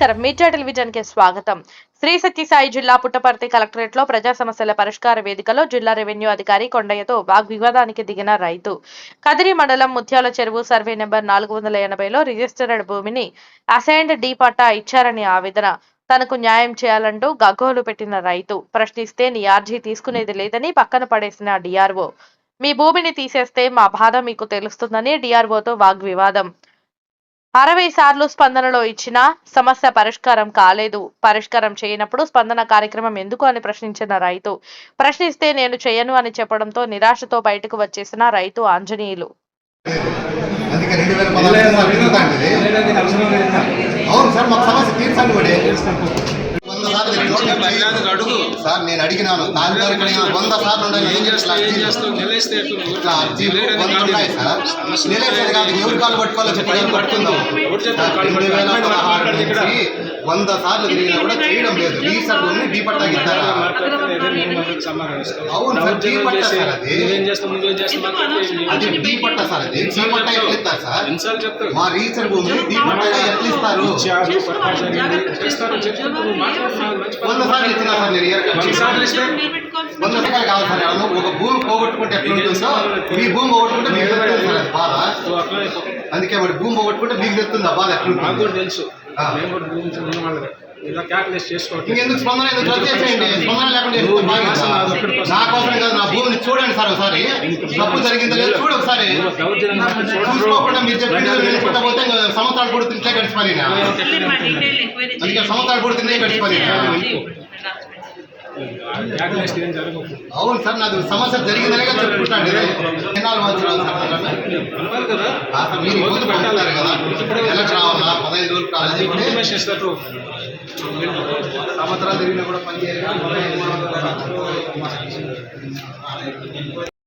నమస్కారం. మీడియా టెలివిజన్కి స్వాగతం. శ్రీ సత్యసాయి జిల్లా పుట్టపర్తి కలెక్టరేట్లో ప్రజా సమస్యల పరిష్కార వేదికలో జిల్లా రెవెన్యూ అధికారి కొండయ్యతో వాగ్వివాదానికి దిగిన రైతు. కదిరి మండలం ముత్యాల చెరువు సర్వే నెంబర్ నాలుగు వందల ఎనభైలో రిజిస్టర్డ్ భూమిని అసైన్డ్ డి పట్టా ఇచ్చారని ఆవేదన. తనకు న్యాయం చేయాలంటూ గగ్గోలు పెట్టిన రైతు. ప్రశ్నిస్తే నీ ఆర్జీ తీసుకునేది లేదని పక్కన పడేసిన డిఆర్ఓ మీ భూమిని తీసేస్తే మా బాధ మీకు తెలుస్తుందని డిఆర్ఓతో వాగ్వివాదం అరవై సార్లు స్పందనలో ఇచ్చినా సమస్య పరిష్కారం కాలేదు. పరిష్కారం చేయనప్పుడు స్పందన కార్యక్రమం ఎందుకు అని ప్రశ్నించిన రైతు. ప్రశ్నిస్తే నేను చేయను అని చెప్పడంతో నిరాశతో బయటకు వచ్చేసిన రైతు ఆంజనేయులు. అవును సార్ మాకు సమస్య తీర్చండి సార్ నేను అడిగినాను. తహసీల్దార్ అడిగినా వంద సార్లు ఉండాలి ఏం చేస్తావు ఏం చేస్తావు నిలేస్తే? ఇట్లా అర్జీలు వంద ఉన్నాయి సార్. నిలేసేది కాదు ఎవరు కాళ్ళు పట్టుకోవాలో చెప్పి పట్టుకుందాం? రెండు వేల? పదహారు. నుంచి వంద సార్లు తిరిగినా కూడా చేయడం లేదు. రీసెంట్ ఉంది డీ పట్టాకి ఇస్తారా మాట్లాడితే ఏదో నేను మాట్లాడి సమాధానం ఇస్తాను. అవును సార్, డీ పట్టా సార్ అది. అది డీ పట్టా సార్ అది. డీ పట్టా ఎట్లా ఇస్తారు సార్? మా రీసెంట్ భూమి డీ పట్టాగా ఎట్లా ఇస్తారు? పట్టా వంద సార్లు ఇచ్చినా సార్ నేను ఇయర్ వంద రూపాయలు కావాలి సార్ ఒక భూమి పోగొట్టుకుంటే ఎట్లా ఉంటుందో మీ భూమి పోగొట్టుకుంటే మీకు తెలుస్తుంది సార్ అది బాధ. అందుకే వాడి భూమి పోగొట్టుకుంటే మీకు తెలుస్తుంది ఆ బాధ ఎట్లా నాకు కూడా తెలుసు. ఆ. నేను కూడా భూమి ఉన్న వాళ్ళని ఇలా క్యాల్కులేట్ చేసుకోవట్లేదు ఇంకెందుకు స్పందన ఎందుకు రద్దు చేసేయండి. స్పందన లేకుండా. నా కోసం కాదు నా భూమిని చూడండి సార్ ఒకసారి. తప్పు జరిగిందో లేదో చూడు ఒకసారి. చూసుకోకుండా మీరు చెప్పింది ఇంకా సంవత్సరాలు కూడా తింటే గడిచిపోయినా. అందుకే సంవత్సరాలు కూడా తింటే అవును సార్ నాకు సమస్య జరిగిందనే చెప్పుకుంటాను ఎన్నాళ్ళు సార్ కదా. మీరు రావాలా? పదహైదు రోజులు సంవత్సరాలు తిరిగినా కూడా పని చేయాలి